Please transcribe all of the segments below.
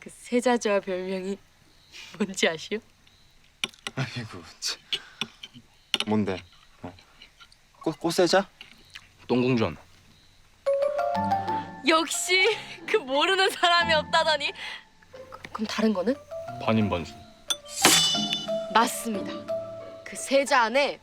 그 세자저와 별명이 뭔지 아시오? 아이고 참. 뭔데? 어. 꽃 꽃세자? 똥궁전 역시 그 모르는 사람이 없다더니 그- 그럼 다른 거는? 반인반수 맞습니다. 그 세자 안에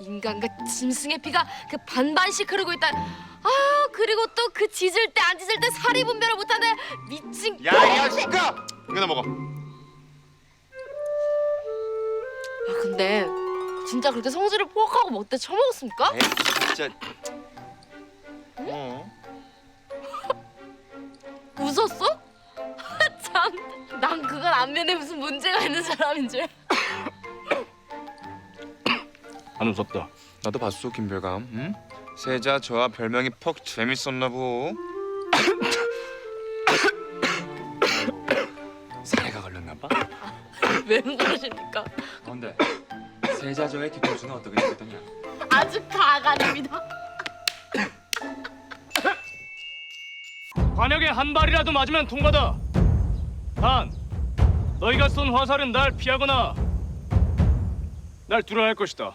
인간과 짐승의 피가 그 반반씩 흐르고 있다. 아 그리고 또 그 짖을 때 안 짖을 때 사리 분별을 못하는 미친. 야 야 시끄러! 이거나 먹어. 아 근데 진짜 그렇게 성질을 포악하고 못돼 처먹었습니까? 에이 진짜. 어. 웃었어? 참, 난 그건 안면에 무슨 문제가 있는 사람인 줄. 안 웃었다 나도 봤어 김별감. 응? 세자 저와 별명이 퍽 재밌었나 보. 사례가 걸렸나 봐. 왜 그러십니까? 근데 세자 저의 뒷표수는 어떻게 됐더냐? 아주 가관입니다. 관역에 한 발이라도 맞으면 통과다 단 너희가 쏜 화살은 날 피하거나 날 두려워할 것이다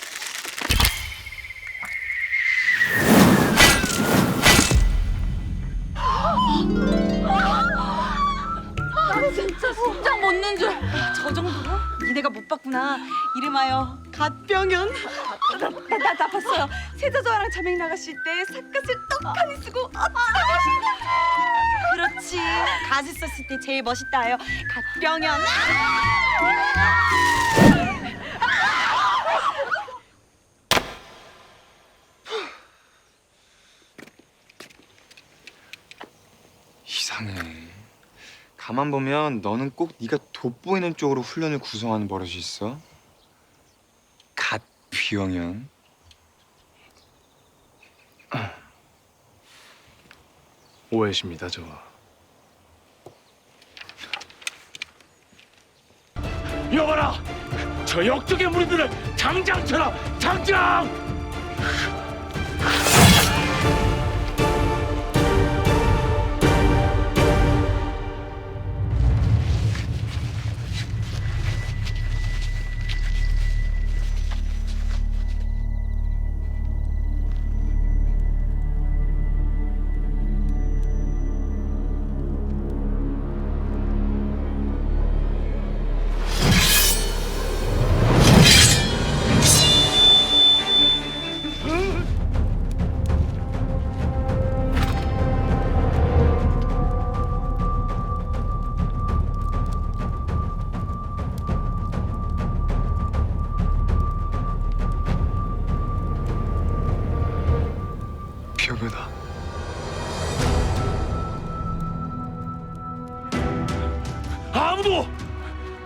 심장 멎는 줄. 저 정도로? 니네가 못 봤구나. 이름하여 갓병현. 나, 나, 나, 나 봤어요. 세자저랑 자맹 나갔을 때 삿갓을 떡하니 쓰고 어쩌다 멋있다. 그렇지. 갓을 썼을 때 제일 멋있다요. 갓병현. 이상해. 가만 보면 너는 꼭 네가 돋보이는 쪽으로 훈련을 구성하는 버릇이 있어. 갓 비영현. 오해십니다, 저. 여봐라, 저 역적의 무리들을 당장 쳐라, 당장!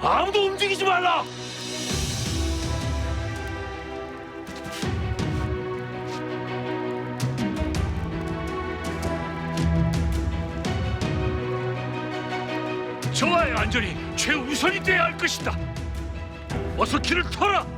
아무도 움직이지 말라. 저와의 안전이 최우선이 돼야 할 것이다. 어서 길을 터라.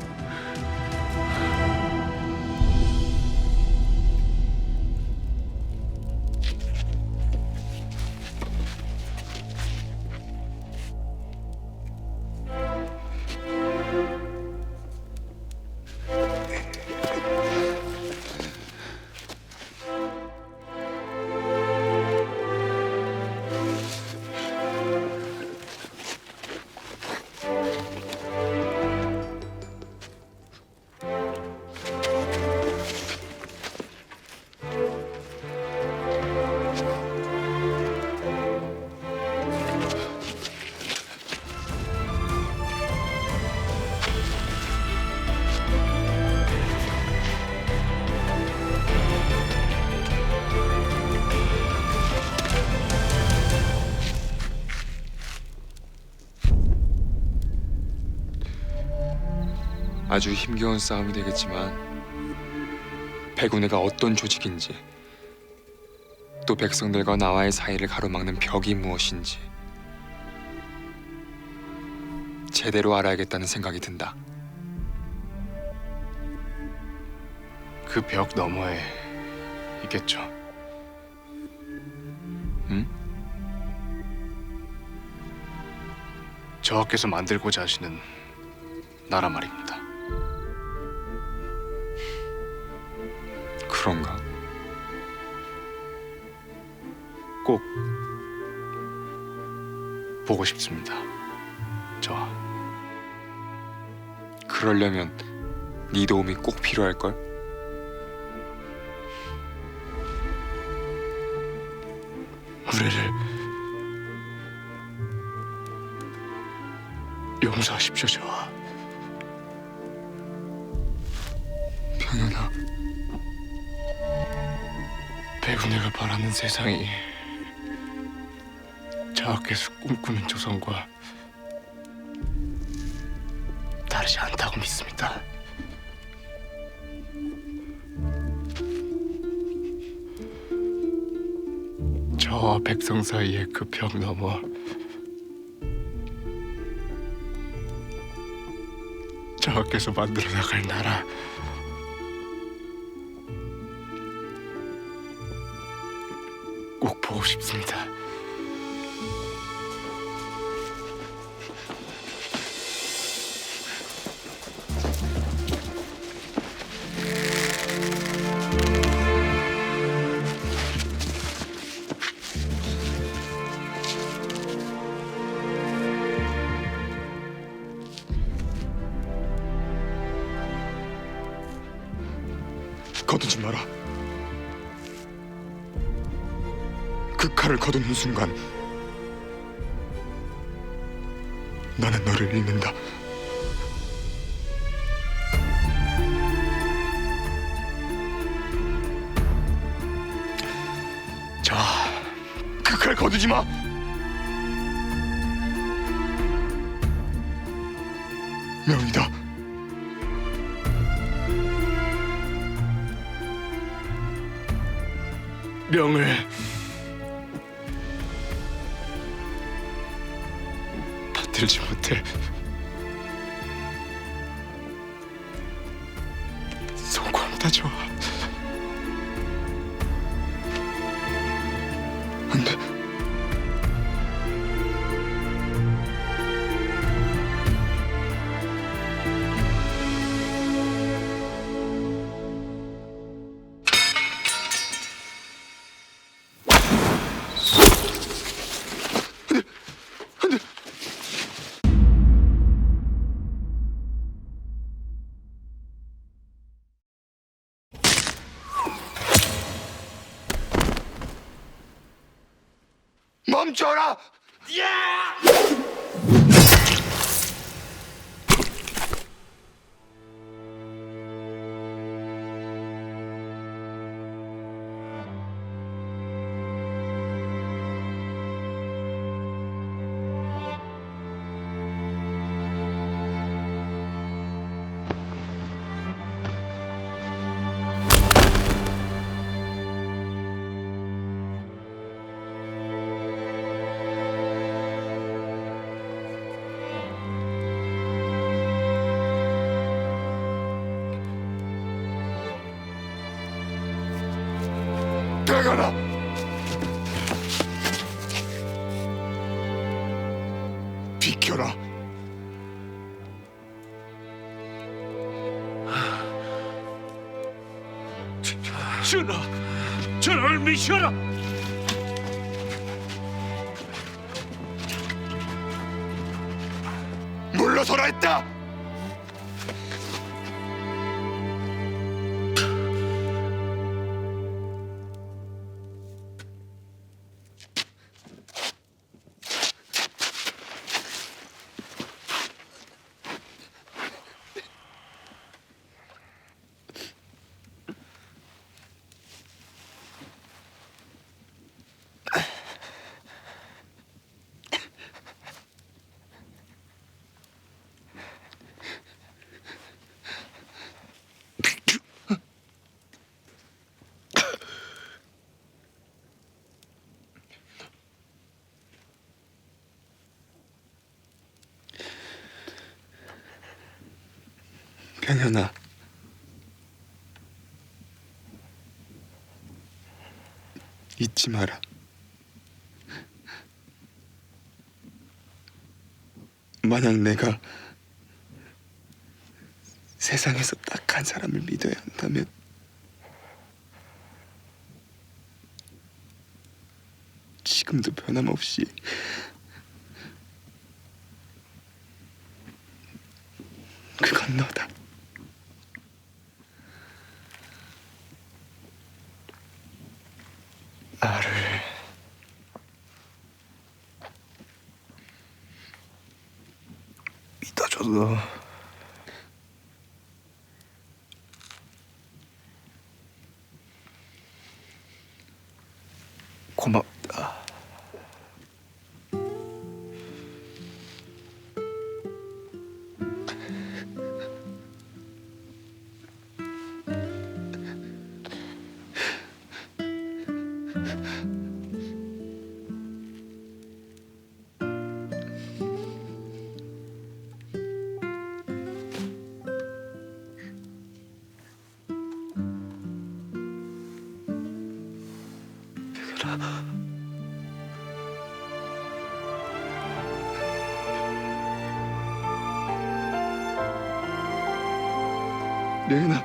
아주 힘겨운 싸움이 되겠지만 백운회가 어떤 조직인지 또 백성들과 나와의 사이를 가로막는 벽이 무엇인지 제대로 알아야겠다는 생각이 든다. 그 벽 너머에 있겠죠. 응? 저하께서 만들고자 하시는 나라 말입니다. 그런가? 꼭 보고 싶습니다. 저하. 그러려면 네 도움이 꼭 필요할 걸. 우리를 용서하십시오, 저하. 병현아, 백운회가 바라는 세상이 저하께서 꿈꾸는 조선과 다르지 않다고 믿습니다. 저와 백성 사이의 그 벽 너머 저하께서 만들어 나갈 나라 보고 싶습니다. 거두지 마라. 그 칼을 거두는 순간 나는 너를 잃는다. 자, 그 칼 거두지 마. 명이다. 명을 멈춰라! 대가라! 비켜라. 전하 전하를 미시하라 물러서라 했다. 병현아. 잊지 마라. 만약 내가 세상에서 딱 한 사람을 믿어야 한다면 지금도 변함없이 그건 너다. 믿어줘서 레은아.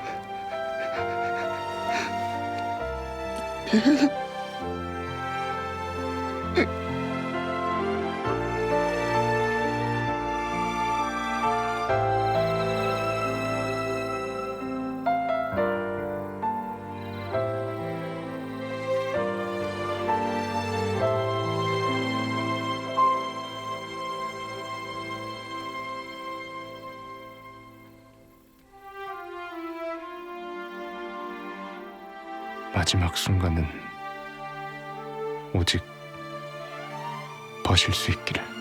마지막 순간은 오직 버실 수 있기를.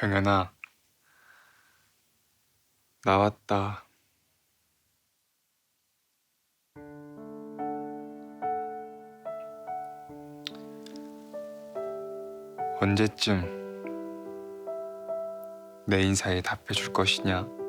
병현아. 나왔다. 언제쯤 내 인사에 답해줄 것이냐?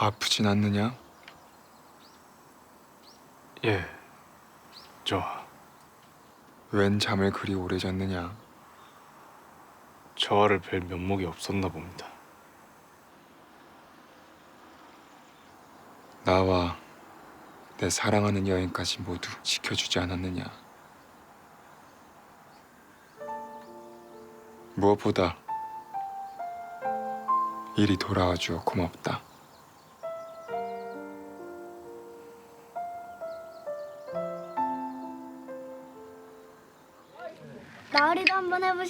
아프진 않느냐? 예, 저 웬 잠을 그리 오래 잤느냐? 저와를 뵐 면목이 없었나 봅니다. 나와 내 사랑하는 여인까지 모두 지켜주지 않았느냐? 무엇보다 일이 돌아와 주어 고맙다.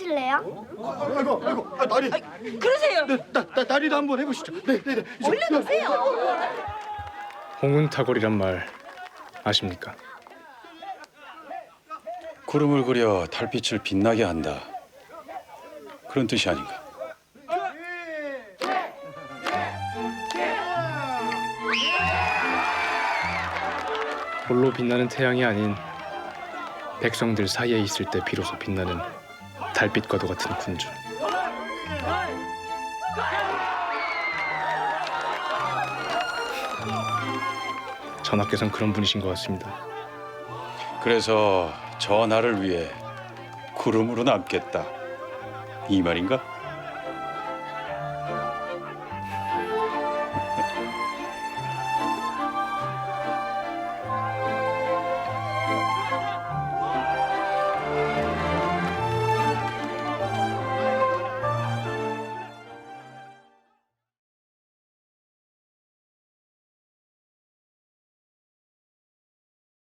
한번 해보실래요? 아이고 아이고 아, 나리 그러세요. 네, 나, 나, 나리도 한번 해보시죠 네네네 얼른 오세요. 홍은타골이란 말 아십니까? 구름을 그려 달빛을 빛나게 한다. 그런 뜻이 아닌가? 홀로 빛나는 태양이 아닌 백성들 사이에 있을 때 비로소 빛나는 달빛과도 같은 군주. 전하께선 그런 분이신 것 같습니다. 그래서 전하를 위해 구름으로 남겠다. 이 말인가?